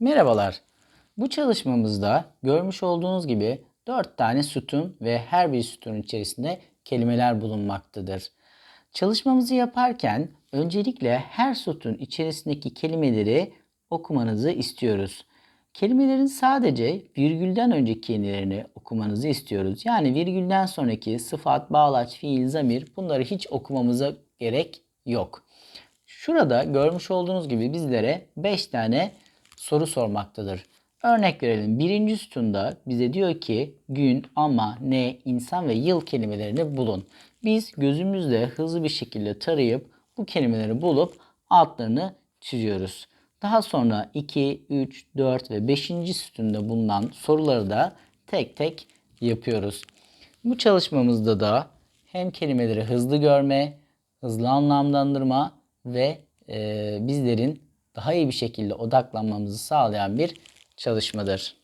Merhabalar. Bu çalışmamızda görmüş olduğunuz gibi 4 tane sütun ve her bir sütunun içerisinde kelimeler bulunmaktadır. Çalışmamızı yaparken öncelikle her sütun içerisindeki kelimeleri okumanızı istiyoruz. Kelimelerin sadece virgülden önceki yenilerini okumanızı istiyoruz. Yani virgülden sonraki sıfat, bağlaç, fiil, zamir bunları hiç okumamıza gerek yok. Şurada görmüş olduğunuz gibi bizlere 5 tane soru sormaktadır. Örnek verelim. Birinci sütunda bize diyor ki gün, ama, ne, insan ve yıl kelimelerini bulun. Biz gözümüzle hızlı bir şekilde tarayıp bu kelimeleri bulup altlarını çiziyoruz. Daha sonra 2, 3, 4 ve 5. sütunda bulunan soruları da tek tek yapıyoruz. Bu çalışmamızda da hem kelimeleri hızlı görme, hızlı anlamlandırma ve e, bizlerin daha iyi bir şekilde odaklanmamızı sağlayan bir çalışmadır.